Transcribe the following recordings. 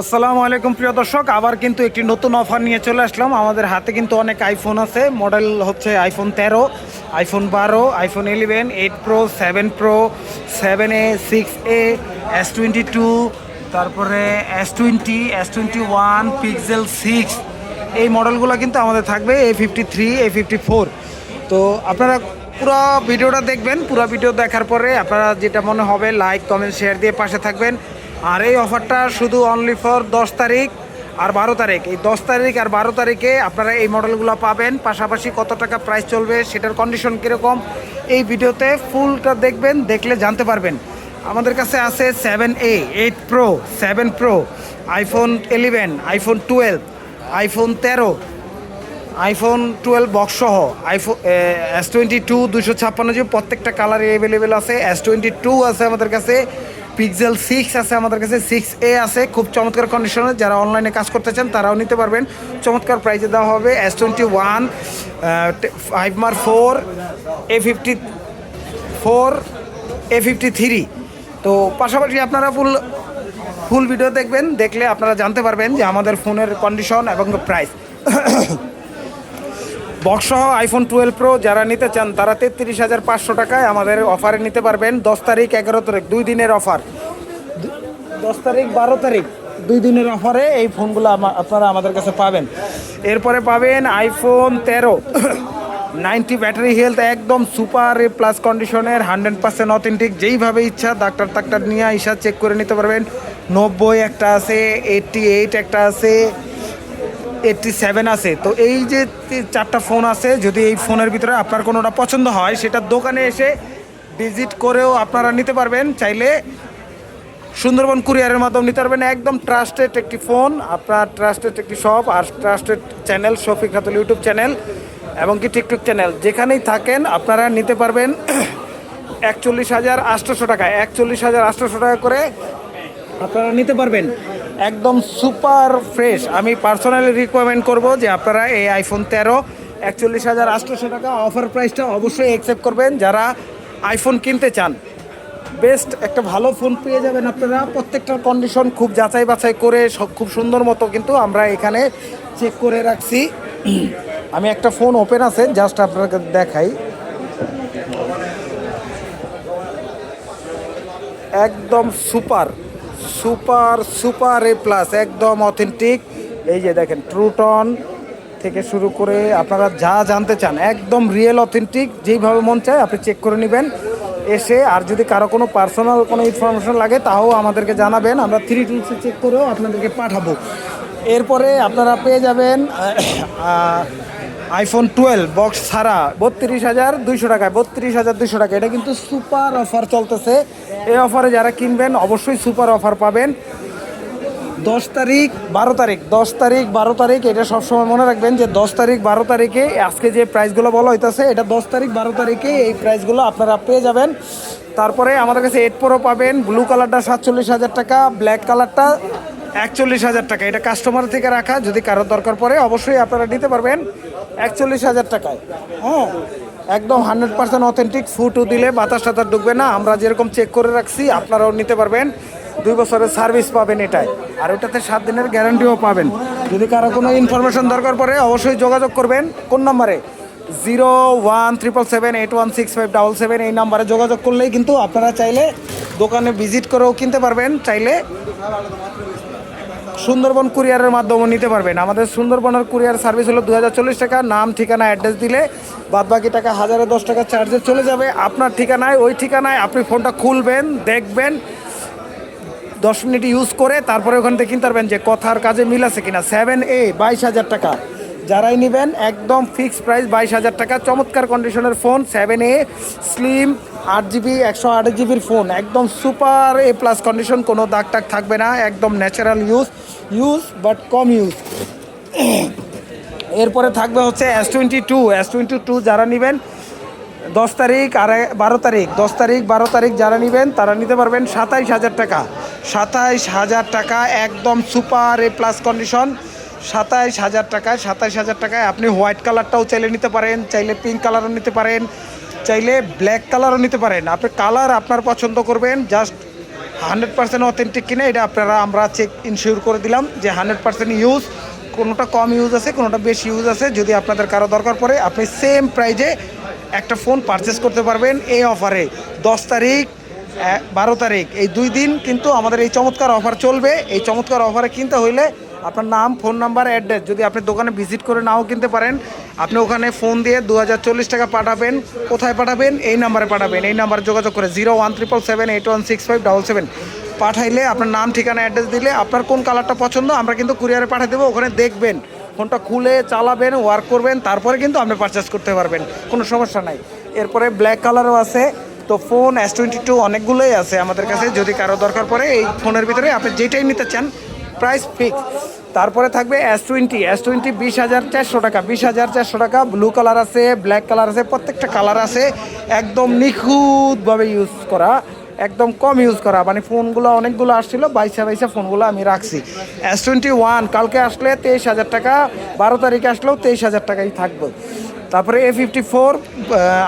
আসসালামু আলাইকুম প্রিয় দর্শক, আবার কিন্তু একটি নতুন অফার নিয়ে চলে আসলাম। আমাদের হাতে কিন্তু অনেক আইফোন আছে। মডেল হচ্ছে আইফোন তেরো আইফোন বারো iPhone eleven eight pro seven pro seven A six A S twenty two তারপরে S twenty S twenty one Pixel six এই মডেলগুলো কিন্তু আমাদের থাকবে A fifty three A fifty four তো আপনারা পুরো ভিডিওটা দেখবেন। পুরো ভিডিও দেখার পরে আপনারা যেটা মনে হবে লাইক কমেন্ট শেয়ার দিয়ে পাশে থাকবেন। আর এই অফারটা শুধু অনলি ফর দশ তারিখ আর বারো তারিখ। এই দশ তারিখ আর বারো তারিখে আপনারা এই মডেলগুলো পাবেন। পাশাপাশি কত টাকা প্রাইস চলবে সেটার কন্ডিশন কীরকম, এই ভিডিওতে ফুলটা দেখবেন, দেখলে জানতে পারবেন। আমাদের কাছে আছে seven A eight pro seven pro iPhone eleven iPhone twelve iPhone তেরো আইফোন টুয়েলভ বক্স সহ আইফোন এস টোয়েন্টি টু দুশো ছাপ্পান্ন জিবি প্রত্যেকটা কালারে অ্যাভেলেবেল আছে এস টোয়েন্টি টু আছে আমাদের কাছে। পিক্সেল সিক্স আছে আমাদের কাছে সিক্স এ আছে, খুব চমৎকার কন্ডিশনে যারা অনলাইনে কাজ করতে চান, তারাও নিতে পারবেন। চমৎকার প্রাইজে দেওয়া হবে এস টোয়েন্টি ওয়ান ফাইভ মার four A fifty four A fifty three তো পাশাপাশি আপনারা ফুল ফুল ভিডিও দেখবেন, দেখলে আপনারা জানতে পারবেন যে আমাদের ফোনের কন্ডিশন এবং প্রাইস বক্সসহ আইফোন টুয়েলভ প্রো যারা নিতে চান, তারা তেত্রিশ হাজার পাঁচশো টাকায় আমাদের অফারে নিতে পারবেন। দশ তারিখ, এগারো তারিখ, দুই দিনের অফার দশ তারিখ, বারো তারিখ, দুই দিনের অফারে এই ফোনগুলো আপনারা আমাদের কাছে পাবেন। এরপরে পাবেন আইফোন তেরো। নাইনটি ব্যাটারি হেলথ একদম সুপার প্লাস কন্ডিশনের হান্ড্রেড পার্সেন্ট অথেন্টিক যেইভাবে ইচ্ছা ডাক্তার টাক্তার নিয়ে ইসা চেক করে নিতে পারবেন। নব্বই একটা আছে এইটটি এইট একটা আছে এইটটি সেভেন আছে। তো এই যে চারটা ফোন আছে, যদি এই ফোনের ভিতরে আপনার কোনোটা পছন্দ হয়, সেটা দোকানে এসে ভিজিট করেও আপনারা নিতে পারবেন। চাইলে সুন্দরবন কুরিয়ারের মাধ্যমে নিতে পারবেন। একদম ট্রাস্টেড একটি ফোন আপনার ট্রাস্টেড একটি শপ আর trusted channel Shafiq Khatul YouTube channel এবং কি টিকটক চ্যানেল যেখানেই থাকেন, আপনারা নিতে পারবেন একচল্লিশ হাজার আটশোশো টাকা। একচল্লিশ হাজার আটশোশো টাকা করে আপনারা নিতে পারবেন। একদম সুপার ফ্রেশ। আমি পার্সোনালি রিকমেন্ড করব যে আপনারা এই আইফোন তেরো, একচল্লিশ হাজার আটশোশো টাকা অফার প্রাইসটা অবশ্যই অ্যাকসেপ্ট করবেন। যারা আইফোন কিনতে চান বেস্ট একটা ভালো ফোন পেয়ে যাবেন আপনারা। প্রত্যেকটার কন্ডিশন খুব যাচাই বাছাই করে, সব খুব সুন্দর মতো কিন্তু আমরা এখানে চেক করে রাখছি। আমি একটা ফোন ওপেন আছে জাস্ট আপনাকে দেখাই। একদম super. Super super A plus একদম অথেন্টিক এই যে দেখেন ট্রুটন থেকে শুরু করে আপনারা যা জানতে চান, একদম রিয়েল অথেন্টিক যেইভাবে মন চায় আপনি চেক করে নেবেন। এসে আর যদি কারও কোনো পার্সোনাল কোনো ইনফরমেশন লাগে, তাও আমাদেরকে জানাবেন। আমরা থ্রি টুলসে চেক করেও আপনাদেরকে পাঠাবো। এরপরে আপনারা পেয়ে যাবেন আইফোন টুয়েলভ বক্স ছাড়া বত্রিশ হাজার দুইশো টাকায়, বত্রিশ হাজার দুইশো টাকা এটা কিন্তু সুপার অফার চলতেছে। এই অফারে যারা কিনবেন, অবশ্যই সুপার অফার পাবেন। দশ তারিখ, বারো তারিখ, দশ তারিখ, বারো তারিখ, এটা সবসময় মনে রাখবেন যে দশ তারিখ, বারো তারিখে আজকে যে প্রাইসগুলো বলা হইতেছে, এটা দশ তারিখ, বারো তারিখে এই প্রাইসগুলো আপনারা পেয়ে যাবেন। তারপরে আমাদের কাছে এইট প্রো পাবেন ব্লু কালারটা সাতচল্লিশ হাজার টাকা ব্ল্যাক কালারটা একচল্লিশ হাজার টাকা। এটা কাস্টমার থেকে রাখা, যদি কারোর দরকার পড়ে, অবশ্যই আপনারা নিতে পারবেন একচল্লিশ হাজার টাকায়। হ্যাঁ। একদম হান্ড্রেড পার্সেন্ট অথেন্টিক ফুটও দিলে বাতাস টাতাস ঢুকবে না। আমরা যেরকম চেক করে রাখছি, আপনারাও নিতে পারবেন। দুই বছরের সার্ভিস পাবেন এটাই। আর ওটাতে সাত দিনের গ্যারান্টিও পাবেন। যদি কারও কোনো ইনফরমেশন দরকার পড়ে, অবশ্যই যোগাযোগ করবেন। কোন নম্বরে zero one triple seven eight one six five double seven এই নাম্বারে যোগাযোগ করলেই কিন্তু আপনারা চাইলে দোকানে ভিজিট করেও কিনতে পারবেন, চাইলে সুন্দরবন কুরিয়ারের মাধ্যমে নিতে পারবেন। আমাদের সুন্দরবনের কুরিয়ার সার্ভিস হলো দু হাজার চল্লিশ টাকা, নাম, ঠিকানা, অ্যাড্রেস দিলে বাদ বাকি টাকা হাজারে দশ টাকা চার্জে চলে যাবে। আপনার ঠিকানায়, ওই ঠিকানায় আপনি ফোনটা খুলবেন, দেখবেন, দশ মিনিট ইউজ করে তারপরে ওখান থেকে কিনতে পারবেন যে কথার কাজে মিল আছে কিনা। সেভেন এ বাইশ হাজার টাকা। যারাই নেবেন, একদম ফিক্সড প্রাইস বাইশ হাজার টাকা। চমৎকার কন্ডিশনের ফোন সেভেন এ স্লিম আট জিবি একশো আট জিবির ফোন একদম সুপার এ প্লাস কন্ডিশন কোনো দাগ টাগ থাকবে না, একদম ন্যাচারাল ইউজ ইউজ বাট কম ইউজ এরপরে থাকবে হচ্ছে S twenty two S twenty two যারা নেবেন, দশ তারিখ আর বারো তারিখ, দশ তারিখ, বারো তারিখ যারা নেবেন, তারা নিতে পারবেন সাতাইশ হাজার টাকা। সাতাইশ হাজার টাকা, একদম সুপার এ প্লাস কন্ডিশন সাতাইশ হাজার টাকায়, সাতাইশ হাজার টাকায় আপনি হোয়াইট কালারটাও চাইলে নিতে পারেন, চাইলে পিঙ্ক কালারও নিতে পারেন, চাইলে ব্ল্যাক কালারও নিতে পারেন। আপনি কালার আপনার পছন্দ করবেন, জাস্ট হান্ড্রেড পার্সেন্ট অথেন্টিক কিনা, এটা আপনারা, আমরা চেক ইনশিওর করে দিলাম যে হান্ড্রেড পার্সেন্ট ইউজ কোনোটা কম ইউজ আছে, কোনোটা বেশি ইউজ আছে। যদি আপনাদের কারও দরকার পড়ে, আপনি সেম প্রাইজে একটা ফোন পারচেস করতে পারবেন এই অফারে দশ তারিখ বারো তারিখ। এই দুই দিন কিন্তু আমাদের এই চমৎকার অফার চলবে। এই চমৎকার অফারে কিনতে হইলে আপনার নাম ফোন নাম্বার অ্যাড্রেস যদি আপনি দোকানে ভিজিট করে নাও কিনতে পারেন, আপনি ওখানে ফোন দিয়ে দু হাজার চল্লিশ টাকা পাঠাবেন। কোথায় পাঠাবেন? এই নাম্বারে পাঠাবেন। এই নাম্বারে যোগাযোগ করে zero one triple seven eight one six five double seven পাঠাইলে আপনার নাম, ঠিকানা অ্যাড্রেস দিলে আপনার কোন কালারটা পছন্দ আমরা কিন্তু কুরিয়ারে পাঠিয়ে দেবো, ওখানে দেখবেন। ফোনটা খুলে চালাবেন ওয়ার্ক করবেন, তারপরে কিন্তু আপনি পারচেস করতে পারবেন। কোনো সমস্যা নাই। এরপরে ব্ল্যাক কালারও আছে। তো ফোন এস টোয়েন্টি টু অনেকগুলোই আছে আমাদের কাছে। যদি কারও দরকার পড়ে, এই ফোনের ভিতরে আপনি যেটাই নিতে চান প্রাইস ফিক্স। তারপরে থাকবে এস টোয়েন্টি এস টোয়েন্টি বিশ হাজার চারশো টাকা। বিশ হাজার চারশো টাকা। ব্লু কালার আছে, ব্ল্যাক কালার আছে, প্রত্যেকটা কালার আছে। একদম নিখুঁতভাবে ইউজ করা, একদম কম ইউজ করা। মানে ফোনগুলো অনেকগুলো আসছিল বাইশে বাইশে ফোনগুলো আমি রাখছি। এস টোয়েন্টি ওয়ান কালকে আসলে তেইশ হাজার টাকা, বারো তারিখে আসলেও তেইশ হাজার টাকাই থাকবে। তারপরে এ ফিফটি ফোর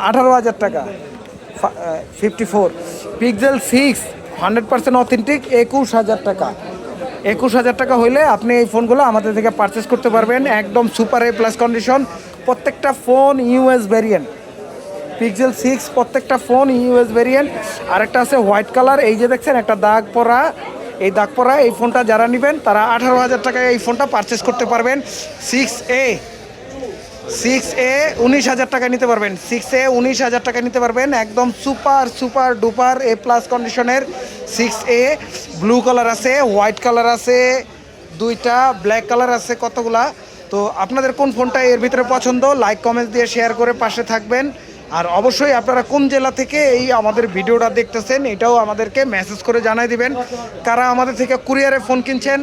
আঠারো হাজার টাকা। Fifty four Pixel six hundred percent authentic একুশ হাজার টাকা। একুশ হাজার টাকা হইলে আপনি এই ফোনগুলো আমাদের থেকে পারচেস করতে পারবেন। একদম সুপার এ প্লাস কন্ডিশন প্রত্যেকটা phone US variant Pixel six প্রত্যেকটা ফোন ইউএস ভেরিয়েন্ট আরেকটা আছে হোয়াইট কালার এই যে দেখছেন, একটা দাগ পরা। এই দাগ পরা, এই ফোনটা যারা নেবেন, তারা আঠারো হাজার টাকায় এই ফোনটা পারচেস করতে পারবেন। সিক্স এ সিক্স এ উনিশ হাজার টাকা নিতে পারবেন। সিক্স এ উনিশ হাজার টাকা নিতে পারবেন। একদম super super, duper A plus কন্ডিশনের সিক্স এ ব্লু কালার আছে হোয়াইট কালার আছে, দুইটা ব্ল্যাক কালার আছে কতগুলা? তো আপনাদের কোন ফোনটা এর ভিতরে পছন্দ লাইক কমেন্ট দিয়ে শেয়ার করে পাশে থাকবেন। আর অবশ্যই আপনারা কোন জেলা থেকে এই আমাদের ভিডিওটা দেখতেছেন, এটাও আমাদেরকে মেসেজ করে জানাই দিবেন। কারা আমাদের থেকে কুরিয়ারে ফোন কিনছেন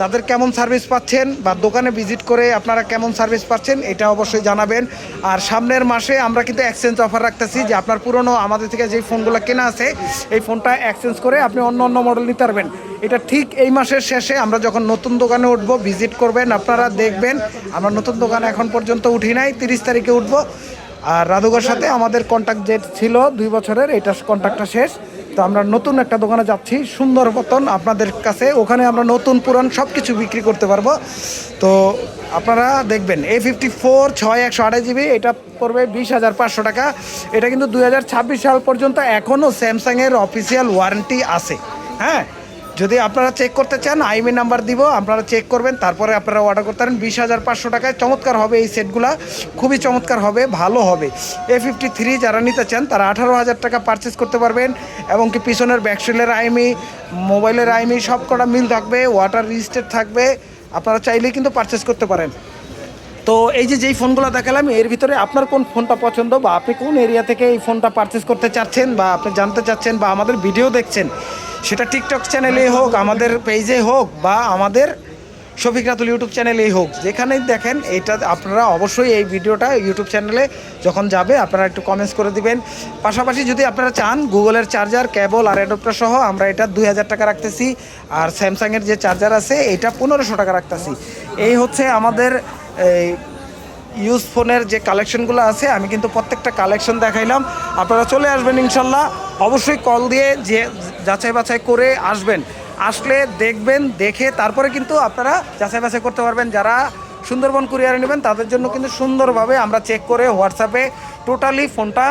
তাদের কেমন সার্ভিস পাচ্ছেন বা দোকানে ভিজিট করে আপনারা কেমন সার্ভিস পাচ্ছেন, এটা অবশ্যই জানাবেন। আর সামনের মাসে আমরা কিন্তু এক্সচেঞ্জ অফার রাখতেছি যে আপনার পুরনো আমাদের থেকে যেই ফোনগুলো কেনা আছে, এই ফোনটা এক্সচেঞ্জ করে আপনি অন্য অন্য মডেল নিতে পারবেন। এটা ঠিক এই মাসের শেষে আমরা যখন নতুন দোকানে উঠবো ভিজিট করবেন, আপনারা দেখবেন। আমরা নতুন দোকান এখন পর্যন্ত উঠি নাই, তিরিশ তারিখে উঠবো। আর রাধুগার সাথে আমাদের কন্ট্যাক্ট যে ছিল দুই বছরের, এটা কন্ট্যাক্টটা শেষ। তো আমরা নতুন একটা দোকানে যাচ্ছি, সুন্দর মতন আপনাদের কাছে। ওখানে আমরা নতুন পুরান সব কিছু বিক্রি করতে পারব। তো আপনারা দেখবেন এ ফিফটি ফোর ছয় একশো আড়াই জিবি, এটা পড়বে বিশ হাজার পাঁচশো টাকা। এটা কিন্তু দুই হাজার ছাব্বিশ সাল পর্যন্ত এখনও স্যামসাংয়ের অফিসিয়াল ওয়ারেন্টি আছে। হ্যাঁ? যদি আপনারা চেক করতে চান আইমি নাম্বার দিব, আপনারা চেক করবেন, তারপরে আপনারা অর্ডার করতে পারেন। বিশ হাজার পাঁচশো টাকায় চমৎকার হবে এই সেটগুলা খুবই চমৎকার হবে, ভালো হবে। এ ফিফটি থ্রি যারা নিতে চান, তারা আঠারো হাজার টাকা পারচেস করতে পারবেন, এবং কি পিছনের ব্যাকসেলের আইমি মোবাইলের আইমি সব কটা মিল থাকবে ওয়াটার রেজিস্টার থাকবে, আপনারা চাইলেই কিন্তু পারচেস করতে পারেন। তো এই যে যেই ফোনগুলো দেখালাম, এর ভিতরে আপনার কোন ফোনটা পছন্দ, বা আপনি কোন এরিয়া থেকে এই ফোনটা পারচেস করতে চাচ্ছেন, বা আপনি জানতে চাচ্ছেন, বা আমাদের ভিডিও দেখছেন সেটা টিকটক চ্যানেলেই হোক, আমাদের পেজে হোক বা আমাদের শফিক রাতুল ইউটিউব চ্যানেলেই হোক, যেখানেই দেখেন এইটা আপনারা অবশ্যই এই ভিডিওটা ইউটিউব চ্যানেলে যখন যাবে, আপনারা একটু কমেন্টস করে দিবেন। পাশাপাশি যদি আপনারা চান, গুগলের চার্জার কেবল আর অ্যাডপ্টার সহ আমরা এটা দুই হাজার টাকা রাখতেছি, আর স্যামসাংয়ের যে চার্জার আছে, এটা পনেরোশো টাকা রাখতেছি। এই হচ্ছে আমাদের, এই ইউজ ফোনের যে কালেকশনগুলো আছে, আমি কিন্তু প্রত্যেকটা কালেকশন দেখাইলাম। আপনারা চলে আসবেন ইনশাল্লাহ। অবশ্যই কল দিয়ে যে যাচাই বাছাই করে আসবেন। আসলে দেখবেন, দেখে তারপরে কিন্তু আপনারা যাচাই বাছাই করতে পারবেন। যারা সুন্দরবন কুরিয়ারে নেবেন, তাদের জন্য কিন্তু সুন্দরভাবে আমরা চেক করে হোয়াটসঅ্যাপে টোটালি ফোনটা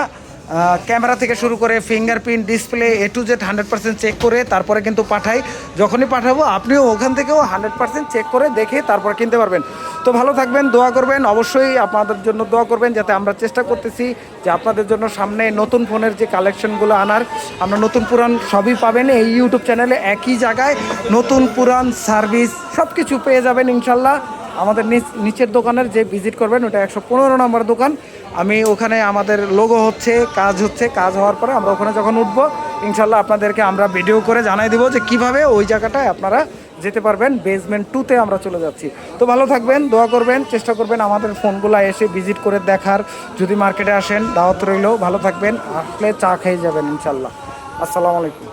ক্যামেরা থেকে শুরু করে fingerprint, display A to Z hundred percent check করে তারপরে কিন্তু পাঠাই। যখনই পাঠাবো, আপনিও ওখান থেকেও হান্ড্রেড পার্সেন্ট চেক করে দেখে তারপর কিনতে পারবেন। তো ভালো থাকবেন, দোয়া করবেন, অবশ্যই আপনাদের জন্য দোয়া করবেন যাতে আমরা চেষ্টা করতেছি যে আপনাদের জন্য সামনে নতুন ফোনের যে কালেকশনগুলো আনার, আমরা নতুন পুরান সবই পাবেন। এই ইউটিউব চ্যানেলে একই জায়গায় নতুন পুরান সার্ভিস সব কিছু পেয়ে যাবেন ইনশাল্লাহ। আমাদের নিচ- নিচের দোকানের যে ভিজিট করবেন, ওটা একশো পনেরো নম্বর দোকান। আমি ওখানে আমাদের লোগো হচ্ছে, কাজ হচ্ছে, কাজ হওয়ার পরে আমরা ওখানে যখন উঠবো, ইনশাল্লাহ আপনাদেরকে আমরা ভিডিও করে জানাই দেবো যে কীভাবে ওই জায়গাটায় আপনারা যেতে পারবেন। বেসমেন্ট টুতে আমরা চলে যাচ্ছি। তো ভালো থাকবেন, দোয়া করবেন, চেষ্টা করবেন আমাদের ফোনগুলো এসে ভিজিট করে দেখার। যদি মার্কেটে আসেন, দাওয়াত রইলেও ভালো থাকবেন, আসলে চা খেয়ে যাবেন ইনশাল্লাহ। আসসালামু আলাইকুম।